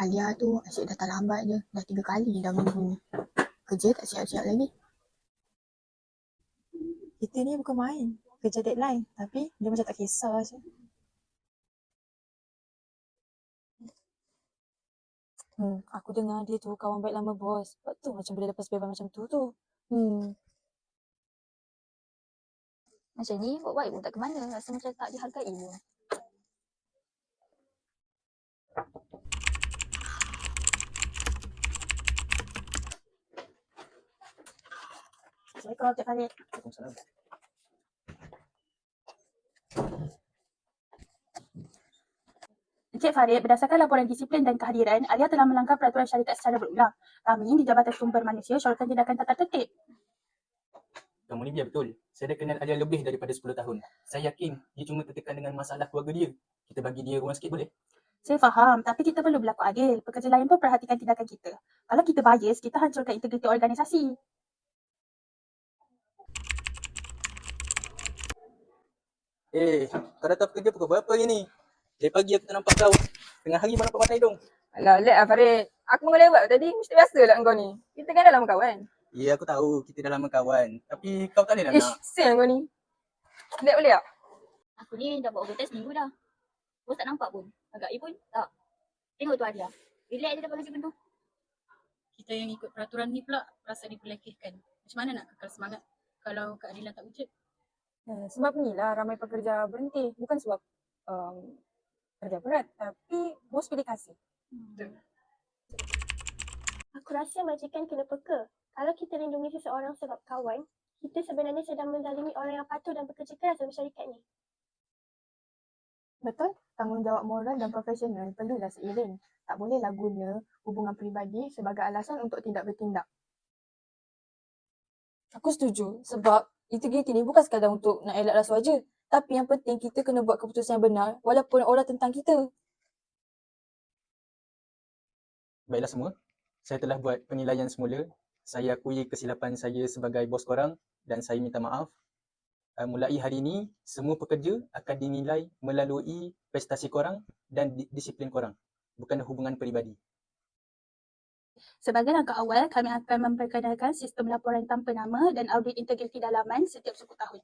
Alia tu asyik datang lambat je. Dah tiga kali dah minggu ni. Kerja tak siap-siap lagi. Kita ni bukan main. Kerja deadline. Tapi dia macam tak kisah je. Hmm, aku dengar dia tu kawan baik lama bos. Sebab tu macam boleh lepas bebas macam tu tu. Hmm, Macam ni buat baik pun tak ke mana. Rasa macam tak dihargai pun. Assalamualaikum Cik. Waalaikumsalam. Encik Farid, berdasarkan laporan disiplin dan kehadiran, Alia telah melanggar peraturan syarikat secara berulang. Kami di Jabatan Sumber Manusia syorkan tindakan tata tertib. Kamu ni biar betul. Saya dah kenal Alia lebih daripada 10 tahun. Saya yakin dia cuma tertekan dengan masalah keluarga dia. Kita bagi dia ruang sikit boleh? Saya faham, tapi kita perlu berlaku adil. Pekerja lain pun perhatikan tindakan kita. Kalau kita bias, kita hancurkan integriti organisasi. Eh, kau datang kerja pukul berapa hari ni? Dari pagi aku tak nampak kau. Tengah hari mana nampak mata hidung. Alah, let lah Farid. Aku mengalah lewat tadi. Mesti biasa lah kau ni. Kita kan dah lama kawan. Ya, aku tahu kita dah lama kawan. Tapi kau tak boleh nak Ish, nak. sial kau ni. Let boleh tak? Aku ni dah buat overtime seminggu dah. Bos tak nampak pun. Agak pun tak. Tengok tu Alia. Relax je dapat kerja tu. kita yang ikut peraturan ni pula rasa diperlekehkan. Macam mana nak kekal semangat kalau keadilan tak wujud? Eh, sebab ni lah ramai pekerja berhenti. Bukan sebab um, kerja berat. Tapi bos pilih kasih. Aku rasa majikan kena peka. Kalau kita lindungi seseorang sebab kawan, kita sebenarnya sedang menzalimi orang yang patuh dan bekerja keras dalam syarikat ni. Betul? Tanggungjawab moral dan profesional perlulah seiring. Tak bolehlah guna hubungan peribadi sebagai alasan untuk tidak bertindak. Aku setuju. Sebab integriti ni bukan sekadar untuk nak elak rasuah je. Tapi yang penting kita kena buat keputusan yang benar walaupun orang tentang kita. Baiklah semua. Saya telah buat penilaian semula. Saya akui kesilapan saya sebagai bos korang dan saya minta maaf. Uh, mulai hari ini, semua pekerja akan dinilai melalui prestasi korang dan di- disiplin korang. Bukan hubungan peribadi. Sebagai langkah awal, kami akan memperkenalkan sistem laporan tanpa nama dan audit integriti dalaman setiap 10 tahun.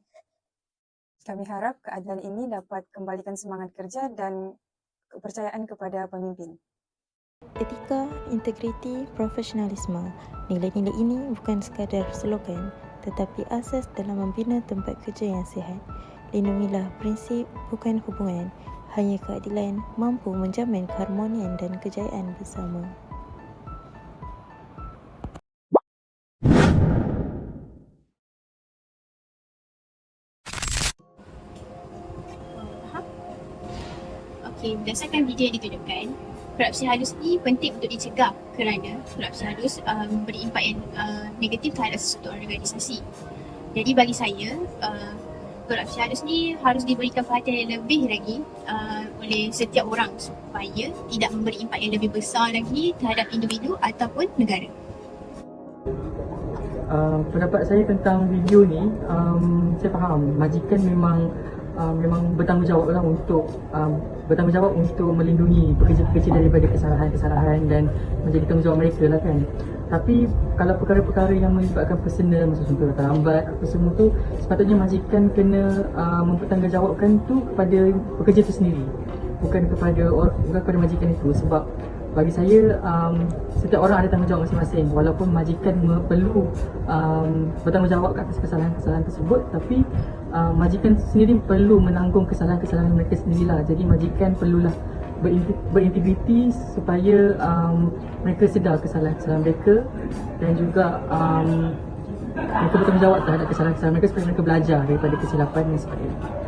Kami harap keadilan ini dapat kembalikan semangat kerja dan kepercayaan kepada pemimpin. Etika, integriti, profesionalisme. Nilai-nilai ini bukan sekadar slogan tetapi asas dalam membina tempat kerja yang sihat. Lindungilah prinsip bukan hubungan. Hanya keadilan mampu menjamin keharmonian dan kejayaan bersama. Okey, berdasarkan video yang ditunjukkan, korupsi halus ni penting untuk dicegah kerana korupsi halus uh, memberi impak yang uh, negatif terhadap sesuatu organisasi. Jadi bagi saya, uh, korupsi halus ni harus diberikan perhatian yang lebih lagi uh, oleh setiap orang supaya tidak memberi impak yang lebih besar lagi terhadap individu ataupun negara. uh, pendapat saya tentang video ni um, saya faham majikan memang uh, memang bertanggungjawab lah untuk um, bertanggungjawab untuk melindungi pekerja-pekerja daripada kesalahan-kesalahan dan menjadi tanggungjawab mereka lah kan. Tapi kalau perkara-perkara yang melibatkan personal macam contoh datang lambat apa semua tu sepatutnya majikan kena uh, mempertanggungjawabkan tu kepada pekerja tu sendiri. Bukan kepada or, bukan kepada majikan itu. Sebab bagi saya um, setiap orang ada tanggungjawab masing-masing. Walaupun majikan perlu um, bertanggungjawab atas kesalahan-kesalahan tersebut tapi um, majikan sendiri perlu menanggung kesalahan-kesalahan mereka sendirilah jadi majikan perlulah berintegriti supaya um, mereka sedar kesalahan-kesalahan mereka dan juga um, mereka bertanggungjawab terhadap kesalahan-kesalahan mereka supaya mereka belajar daripada kesilapan yang sebagainya.